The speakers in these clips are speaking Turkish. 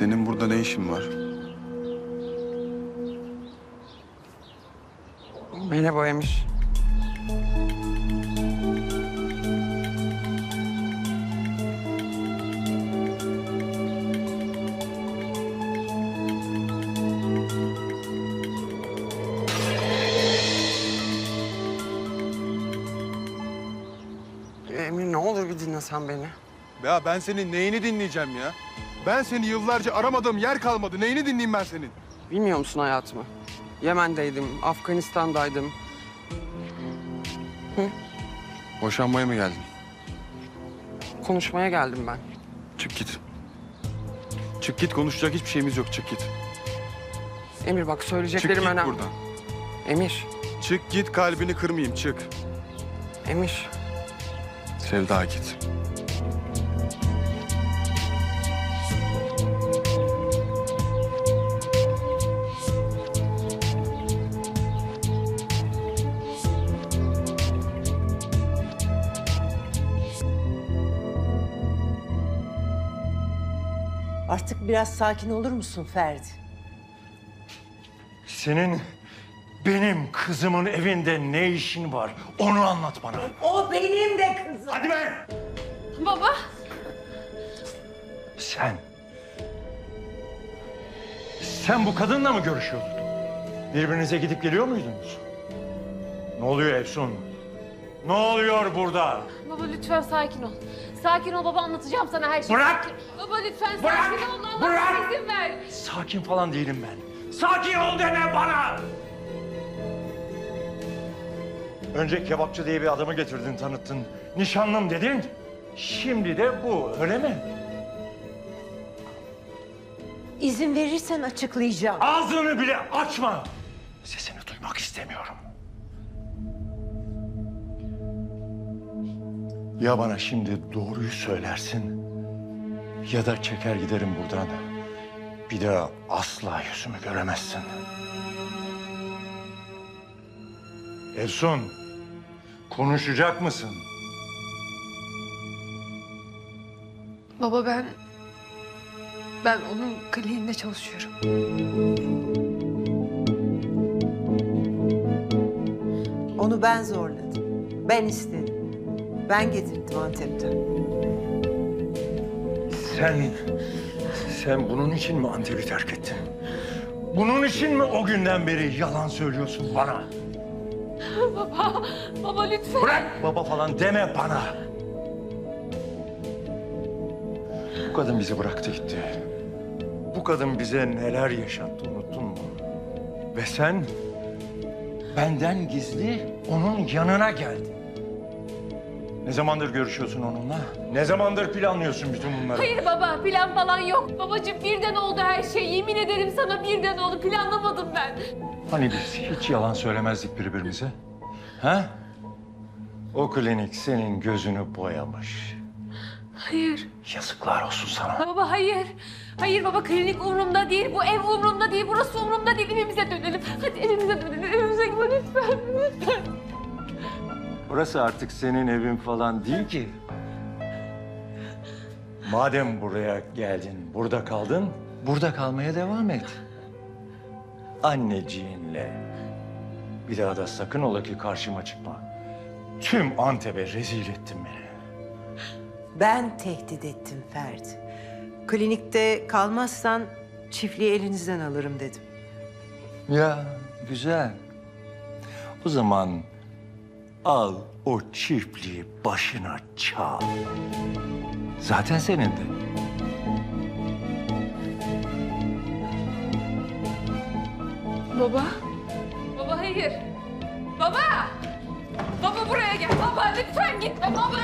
Senin burada ne işin var? Beni boyamış. Emir ne olur bir dinlesen beni. Ya ben senin neyini dinleyeceğim ya? Ben seni yıllarca aramadığım yer kalmadı. Neyini dinleyeyim ben senin? Bilmiyor musun hayatımı? Yemen'deydim, Afganistan'daydım. Boşanmaya mı geldin? Konuşmaya geldim ben. Çık git. Çık git konuşacak hiçbir şeyimiz yok. Çık git. Emir bak Çık söyleyeceklerim git önemli. buradan. Emir, Çık git kalbini kırmayayım çık. Emir. Sevda git. Artık biraz sakin olur musun Ferdi? Senin benim kızımın evinde ne işin var? Onu anlat bana. O benim de kızım. Hadi be! Baba. Sen... Sen bu kadınla mı görüşüyordun? Birbirinize gidip geliyor muydunuz? Ne oluyor Efsun? Ne oluyor burada? Baba lütfen sakin ol. Sakin ol baba anlatacağım sana her şeyi. Bırak! Baba lütfen Bırak! sakin ol. Allah Bırak! izin ver. Sakin falan değilim ben. Sakin ol deme bana! Önce kebapçı diye bir adamı getirdin, tanıttın. Nişanlım dedin. Şimdi de bu, öyle mi? İzin verirsen açıklayacağım. Ağzını bile açma. Sesini duymak istemiyorum. Ya bana şimdi doğruyu söylersin ya da çeker giderim buradan. Bir daha asla yüzümü göremezsin. Efsun, konuşacak mısın? Baba ben... Ben onun kliniğinde çalışıyorum. Onu ben zorladım. Ben istedim. Ben getirttim Antep'ten. Sen, sen bunun için mi Antep'i terk ettin? Bunun için mi o günden beri yalan söylüyorsun bana? Baba, baba lütfen. Bırak baba falan deme bana. Bu kadın bizi bıraktı gitti. Bu kadın bize neler yaşattı unuttun mu? Ve sen benden gizli onun yanına geldin. Ne zamandır görüşüyorsun onunla? Ne zamandır planlıyorsun bütün bunları? Hayır baba plan falan yok. Babacığım birden oldu her şey. Yemin ederim sana birden oldu. Planlamadım ben. Hani biz hiç yalan söylemezdik birbirimize? Ha? O klinik senin gözünü boyamış. Hayır. Yazıklar olsun sana. Baba hayır. Hayır baba klinik umurumda değil. Bu ev umurumda değil. Burası umurumda değil. Evimize dönelim. Hadi evimize dönelim. Evimize gidelim lütfen. Lütfen. Burası artık senin evin falan değil ki. Madem buraya geldin, burada kaldın, burada kalmaya devam et. Anneciğinle. Bir daha da sakın ola ki karşıma çıkma. Tüm Antep'e rezil ettin beni. Ben tehdit ettim Ferdi. Klinikte kalmazsan çiftliği elinizden alırım dedim. Ya güzel. O zaman al o çiftliği başına çal. Zaten senin de. Baba. Baba hayır. Baba. Baba buraya gel. Baba lütfen gitme baba.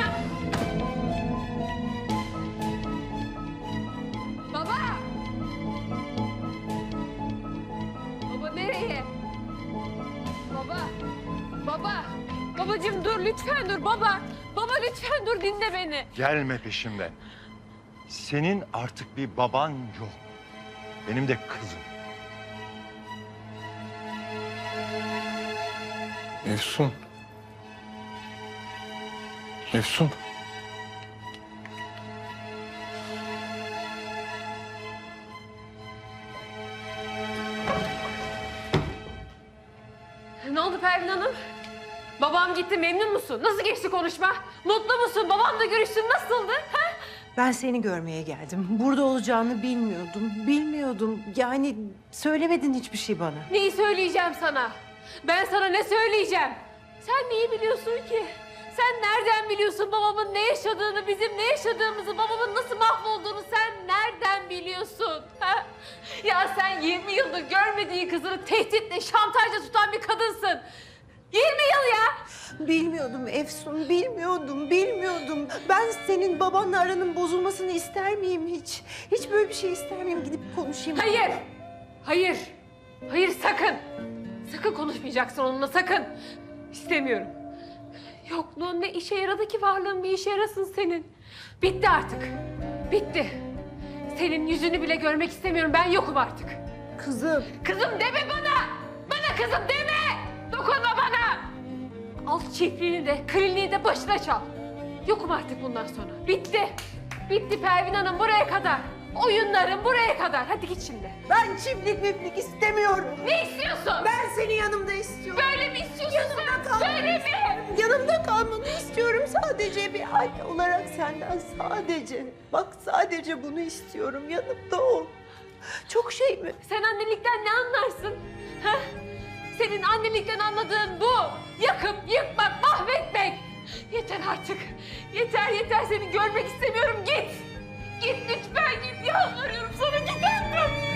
Baba. Baba nereye? Baba. Baba. Babacığım dur lütfen dur baba. Baba lütfen dur dinle beni. Gelme peşimden. Senin artık bir baban yok. Benim de kızım. Efsun. Efsun. Ne oldu Pervin Hanım? Babam gitti memnun musun? Nasıl geçti konuşma? Mutlu musun? Babamla görüştün nasıldı? Ha? Ben seni görmeye geldim. Burada olacağını bilmiyordum. Bilmiyordum. Yani söylemedin hiçbir şey bana. Neyi söyleyeceğim sana? Ben sana ne söyleyeceğim? Sen neyi biliyorsun ki? Sen nereden biliyorsun babamın ne yaşadığını, bizim ne yaşadığımızı, babamın nasıl mahvolduğunu sen nereden biliyorsun? Ha? Ya sen 20 yıldır görmediğin kızını tehditle, şantajla tutan bir kadınsın. 20 yıl ya! Bilmiyordum Efsun, bilmiyordum, bilmiyordum. Ben senin babanla aranın bozulmasını ister miyim hiç? Hiç böyle bir şey ister miyim? Gidip konuşayım. Hayır! Hayır! Hayır sakın! Sakın konuşmayacaksın onunla sakın! İstemiyorum. Yokluğun ne işe yaradı ki varlığın bir işe yarasın senin. Bitti artık. Bitti. Senin yüzünü bile görmek istemiyorum. Ben yokum artık. Kızım. Kızım deme bana! Bana kızım deme! Dokunma bana! Al çiftliğini de, kliniği de başına çal. Yokum artık bundan sonra. Bitti. Bitti Pervin Hanım buraya kadar. Oyunlarım buraya kadar. Hadi git şimdi. Ben çiftlik miflik istemiyorum. Ne istiyorsun? Ben seni yanımda istiyorum. Böyle mi istiyorsun Yanımda sen? kalmanı Böyle mi? Yanımda kalmanı istiyorum sadece bir anne olarak senden sadece. Bak sadece bunu istiyorum yanımda ol. Çok şey mi? Sen annelikten ne anlarsın? Senin annelikten anladığın bu. Yakıp yıkmak, mahvetmek. Yeter artık. Yeter yeter seni görmek istemiyorum. Git. Git lütfen git. Yalvarıyorum sana git artık.